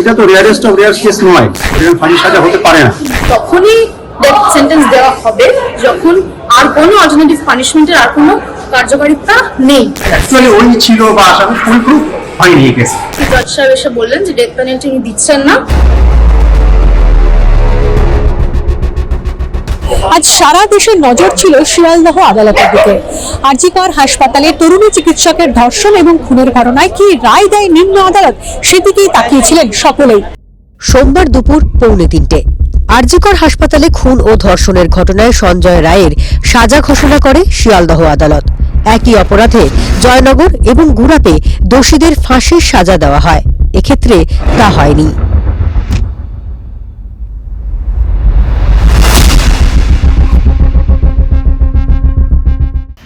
এটা তো rarest of rare case নয়। এটা ফাঁসি সাজা হতে পারে না। তখনই ডেথ সেন্টেন্স দেওয়া হবে যখন আর কোনো অল্টারনেটিভ পানিশমেন্টের আর কোনো কার্যকারিতা নেই। অ্যাকচুয়ালি ওই ছিল বা আসামি ফুল প্রুফ হয়নি এই কেস জজ সাহেব এসে বললেন যে ডেথ পেনাল্টি উনি দিচ্ছেন না। আজ সারা দেশের নজর ছিল শিয়ালদহ আদালতের দিকে। আরজিকর হাসপাতালে তরুণী চিকিৎসকের ধর্ষণ এবং খুনের ঘটনায় কি রায় দেয় নিম্ন আদালত, সেদিকেই তাকিয়েছিলেন সকলেই। সোমবার দুপুর পৌনে তিনটে। আরজিকর হাসপাতালে খুন ও ধর্ষণের ঘটনায় সঞ্জয় রায়ের সাজা ঘোষণা করে শিয়ালদহ আদালত। একই অপরাধে জয়নগর এবং গুড়াপে দোষীদের ফাঁসির সাজা দেওয়া হয়। এক্ষেত্রে তা হয়নি।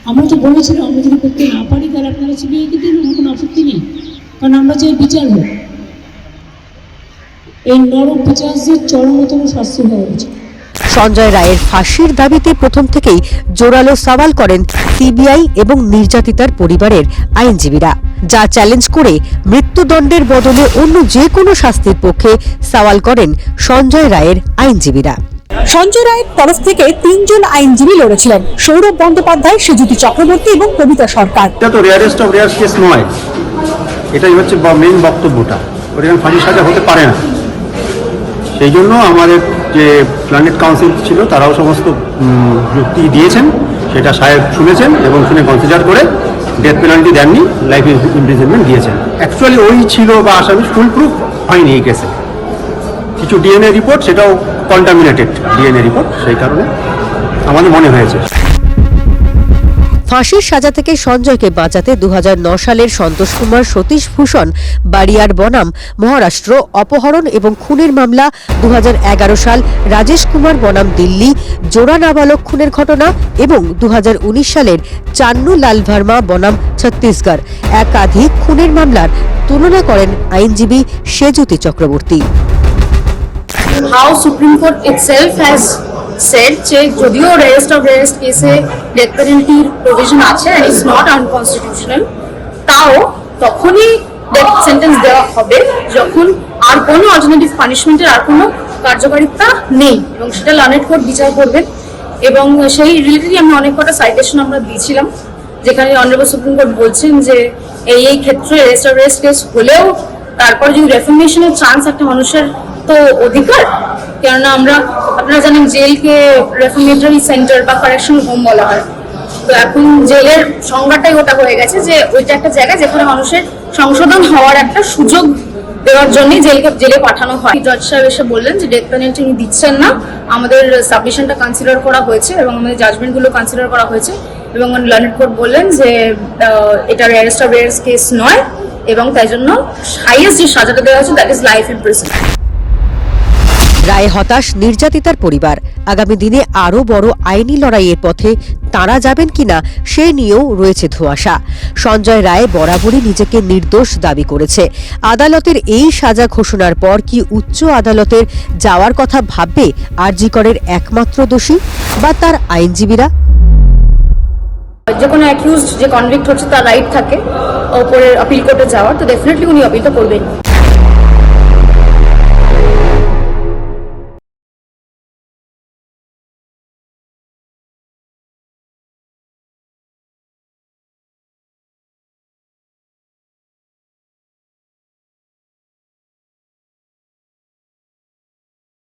আমরা তো বলেছিলাম, আমরা যদি করতে না পারি, তাহলে আপনারা সিবিআইকে দিন, আমার কোনো আপত্তি নেই। কারণ আমরা চাই বিচার হোক। এই নরক পিচার্সদের চরমতম শাস্তি হওয়া উচিত। সঞ্জয় রায়ের ফাঁসির দাবিতে প্রথম থেকেই জোরালো সওয়াল করেন সিবিআই এবং নির্যাতিতার পরিবারের আইনজীবীরা। যা চ্যালেঞ্জ করে মৃত্যুদণ্ডের বদলে অন্য যে কোনো শাস্তির পক্ষে সওয়াল করেন সঞ্জয় রায়ের আইনজীবীরা। সঞ্জয় রায়ের তরফ থেকে তিনজন আইনজীবী লড়েছিলেন, সৌরভ বন্দ্যোপাধ্যায় সুজ্যোতি চক্রবর্তী এবং কবিতা সরকার। এটা তো রেয়ারেস্ট অফ রেয়ার কেস নয়। এটাই হচ্ছে মেইন বক্তব্যটা। এখানে ফাঁসি সাজা হতে পারে না। সেই জন্য আমাদের যে প্ল্যানেট কাউন্সিল ছিল, তারাও সমস্ত যুক্তি দিয়েছেন। সেটা সাহেব শুনেছেন এবং শুনে কনসিডার করে ডেথ পেনাল্টি দেননি লাইফ ইমপ্রিজনমেন্ট দিয়েছেন। অ্যাকচুয়ালি ওই ছিল বা আসামি ফুল প্রুফ হয়নি এই কেসে কিছু ডিএনএ রিপোর্ট সেটাও কন্টামিনেটেড ডিএনএ রিপোর্ট সেই কারণে আমাদের মনে হয়েছে। ফাঁসির সাজা থেকে সঞ্জয়কে বাঁচাতে দু সালের সন্তোষ কুমার, সতীশ ভূষণ, বাড়িয়ার বনাম, মহারাষ্ট্র, অপহরণ এবং খুনের মামলা দু হাজার এগারো সাল রাজেশ কুমার বনাম, দিল্লি, জোড়া নাবালক খুনের ঘটনা এবং দু হাজার উনিশ সালের চান্নু লাল ভার্মা বনাম, ছত্তিশগড়। একাধিক খুনের মামলার তুলনা করেন আইনজীবী Sejuti Chakraborty. How supreme court itself has said যে যদিও রেস্ট অফ রেস্ট কেসে ডেথ পেনাল্টির প্রভিশন আছে ইটস নট আনকনস্টিটিউশনাল তাও তখনই ডেথ সেন্টেন্স দেওয়া হবে যখন আর কোনো অল্টারনেটিভ পানিশমেন্টের আর কোনো কার্যকারিতা নেই এবং সেটা লানেট কোর্ট বিচার করবে। এবং সেই রিলেটেডই আমরা অনেক কটা সাইটেশন আমরা দিয়েছিলাম, যেখানে অনারেবল সুপ্রিম কোর্ট বলছেন যে এই এই ক্ষেত্রে রেস্ট অফ রেস্ট কেস হলেও তারপর যদি রেফরমেশনের চান্স একটা মানুষের তো অধিকার? কেননা আমরা, আপনারা জানেন জেলকে রেফরমেটরি সেন্টার বা কারেকশন হোম বলা হয়। তো এখন জেলের সংজ্ঞাটাই ওটা হয়ে গেছে যে ওইটা একটা জায়গা যেখানে মানুষের সংশোধন হওয়ার একটা সুযোগ দেওয়ার জন্যই জেলকে, জেলে পাঠানো হয়। জজ সাহেব এসে বললেন যে ডেথ পেনাল্টি উনি দিচ্ছেন না। আমাদের সাবমিশনটা কনসিডার করা হয়েছে এবং আমাদের জাজমেন্টগুলো কনসিডার করা হয়েছে। এবং লার্নেড কোর্ট বললেন যে এটা রেয়ারেস্ট অফ রেয়ারেস্ট কেস নয় এবং তাই জন্য হাইয়েস্ট যে সাজাটা দেওয়া হয়েছে দ্যাট ইজ লাইফ প্রিজন রায়ে হতাশ নির্যাতিতার পরিবার। আগামী দিনে আরও বড় আইনি লড়াইয়ের পথে তারা যাবেন কিনা, সে নিয়েও রয়েছে ধোঁয়াশা। সঞ্জয় রায় বরাবরই নিজেকে নির্দোষ দাবি করেছে। আদালতের এই সাজা ঘোষণার পর কি উচ্চ আদালতের যাওয়ার কথা ভাববে আরজিকরের একমাত্র দোষী বা তার আইনজীবীরা? যে কোনো অ্যাকিউজড যে কনভিক্ট হচ্ছে, তার রাইট থাকে, ওপরের আপিল কোর্টে যাওয়ার, তো ডেফিনেটলি উনি আপিলটা করবেন